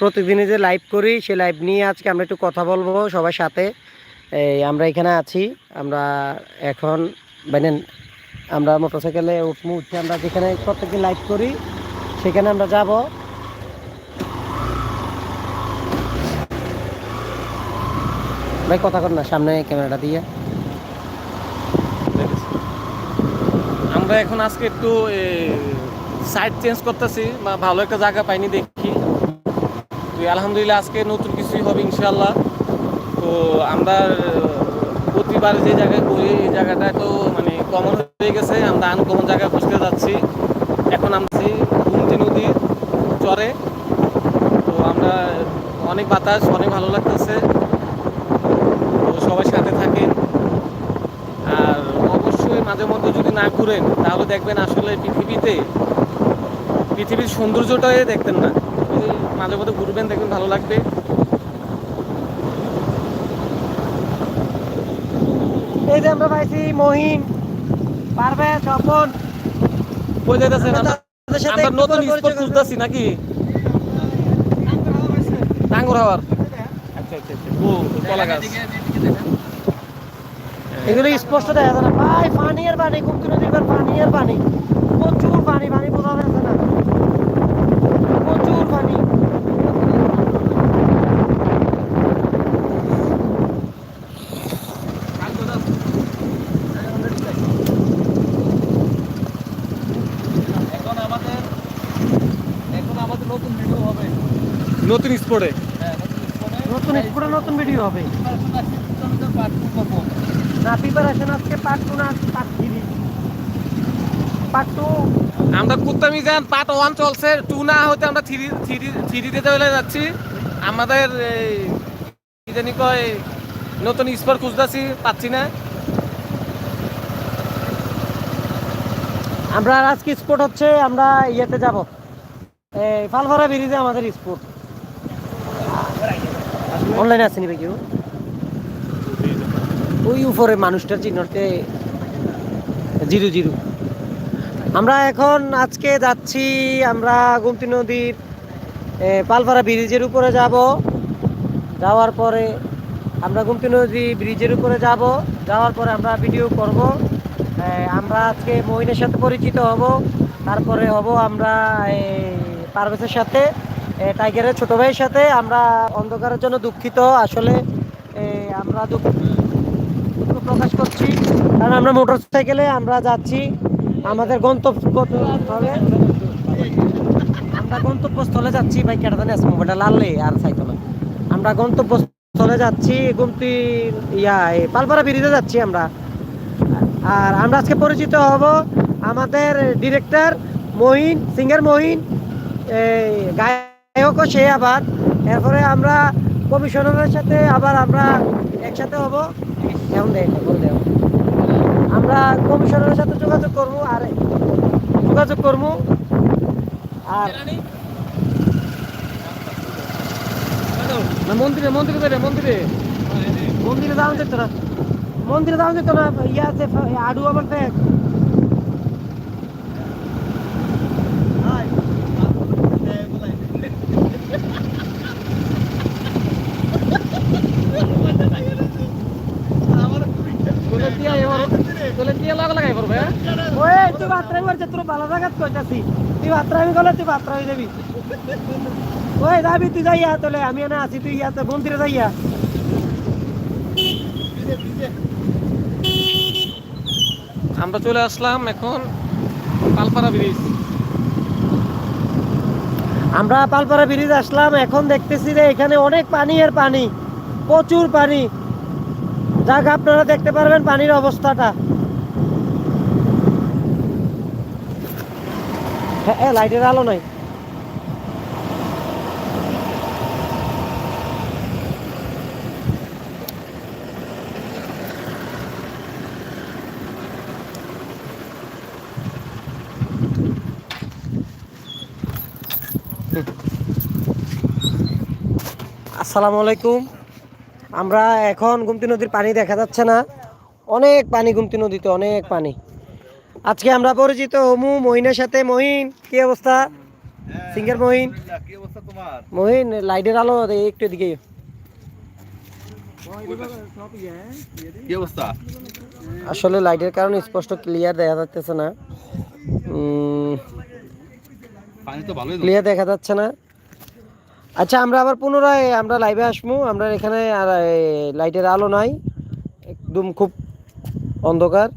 প্রতিদিনই যে লাইভ করি সেই লাইভ নিয়ে আজকে আমরা একটু কথা বলব সবার সাথে। এই, আমরা এখানে আছি। আমরা এখন মানে আমরা মোটরসাইকেলে উঠবো উঠে আমরা যেখানে প্রত্যেকদিন লাইভ করি, সেখানে আমরা যাব। ভাই, কথা কর না, সামনে ক্যামেরাটা দিয়ে। আমরা এখন আজকে একটু সাইড চেঞ্জ করতেছি ভালো একটা জায়গা পাইনি দেখি। তো আলহামদুলিল্লাহ আজকে নতুন কিছুই হবে ইনশাল্লাহ তো আমরা প্রতিবার যে জায়গায় করি এই জায়গাটা তো মানে কমন হয়ে গেছে। আমরা আনকমন জায়গায় খুঁজতে যাচ্ছি। এখন আমরা গুমতি নদীর চরে। তো আমরা অনেক বাতাস, অনেক ভালো লাগতেছে। তো সবাই সাথে থাকেন। আর অবশ্যই মাঝে মধ্যে যদি না ঘুরেন, তাহলে দেখবেন আসলে পৃথিবীতে, পৃথিবীর সৌন্দর্যটাই দেখতেন না। মাঝে মধ্যে ঘুরবেন দেখবেন ভালো লাগবে। এই যে আমরা পাইছি মহিন পারবে স্বপন। কই যাইতেছেন? আমরা নতুন স্পট খুঁজতেছি নাকি? হাওয়ার। আচ্ছা আচ্ছা আচ্ছা। ও কলা গাছ। এগুলো স্পষ্ট দেখা যায় না। ভাই পানি আর পানি নদীর পার পানি আর পানি। প্রচুর পানি পানি বোঝা যাচ্ছে না প্রচুর পানি এখন আমাদের এখন আমাদের নতুন ভিডিও হবে। নতুন স্পটে হ্যাঁ নতুন স্পটে নতুন ভিডিও হবে। না প্রিপারেশন আজকে পার্ট টু না পার্ট থ্রি পার্ট টু আমরা কুত্তামি যান পার্ট ওয়ান চলছে। টু না হতে আমরা থ্রি থ্রি থ্রিতে চলে যাচ্ছি। আমাদের এই, কি জানি কয় নতুন স্পট খুঁজতেছি পাচ্ছি না। আমরা আজকে স্পট হচ্ছে আমরা ইয়েতে যাব। ফালফারা ব্রিজে আমাদের স্পট অনলাইনে আসেনি ভাই কেউ ওই উপরে মানুষটার চিহ্নতে জিরো জিরো। আমরা এখন আজকে যাচ্ছি, আমরা গুমতি নদীর পালপাড়া ব্রিজের উপরে যাব। যাওয়ার পরে আমরা গুমতি নদী ব্রিজের উপরে যাব। যাওয়ার পরে আমরা ভিডিও করব। আমরা আজকে মহিনের সাথে পরিচিত হব। তারপরে হব আমরা পারভেজের সাথে টাইগারের ছোট ভাইয়ের সাথে আমরা অন্ধকারের জন্য দুঃখিত। আসলে আমরা দুঃখ প্রকাশ করছি। কারণ আমরা মোটর সাইকেলে আমরা যাচ্ছি। আমাদের গন্তব্যস্থলে আমরা গন্তব্যস্থলে যাচ্ছি। ভাই, কেটে আছে মোবাইলটা লাললে আর না আমরা গন্তব্যস্থলে যাচ্ছি, গুমতি ইয়া পালপাড়া ব্রিজে যাচ্ছি আমরা। আর আমরা আজকে পরিচিত হব আমাদের ডিরেক্টর মহিন সিঙ্গার মহিন। গায়কও সে আবার। এরপরে আমরা কমিশনারের সাথে আবার আমরা একসাথে হব। দেও আমরা কমিশনারের সাথে যোগাযোগ করব আর যোগাযোগ করব। আর মন্দিরে মন্দিরে যাবে মন্দিরে। মন্দিরে যাওয়া যেত না। মন্দিরে যাওয়া যেত না ইয়ে আছে, আডু আবার ফেক তোলে দিয়া এবার তোলে দিয়া লাগা লাগাই পড়বে? ওই তুই বাত্রা করছে তোর ভালো জায়গা কইতাছি। তুই বাত্রা গেলে তুই বাত্রা হয়ে যাবি ওই যাবি তুই যাইয়া তোলে আমি এনে আছি তুই ইয়াতে মন্দিরে যাইয়া আমরা চলে আসলাম এখন পালপাড়া ব্রিজ। আমরা পালপাড়া ব্রিজ আসলাম এখন দেখতেছি যে এখানে অনেক পানি আর পানি প্রচুর পানি। যাক আপনারা দেখতে পারবেন পানির অবস্থাটা। হ্যাঁ লাইটের আলো নাই। আসসালামু আলাইকুম। আমরা এখন গুমতি নদীর পানি দেখা যাচ্ছে না। অনেক পানি গুমতি নদীতে, অনেক পানি। আজকে আমরা পরিচিত হমু মহিনের সাথে। মহিন কি অবস্থা? সিঙ্গার মহিন। অবস্থা তোমার? মহিন লাইটের আলো একটু এদিকে আসলে লাইটের কারণে স্পষ্ট ক্লিয়ার দেখা যাচ্ছে না। ক্লিয়ার দেখা যাচ্ছে না। আচ্ছা আমরা আবার পুনরায় আমরা লাইভে আসব আমরা এখানে আর লাইটের আলো নাই। একদম খুব অন্ধকার।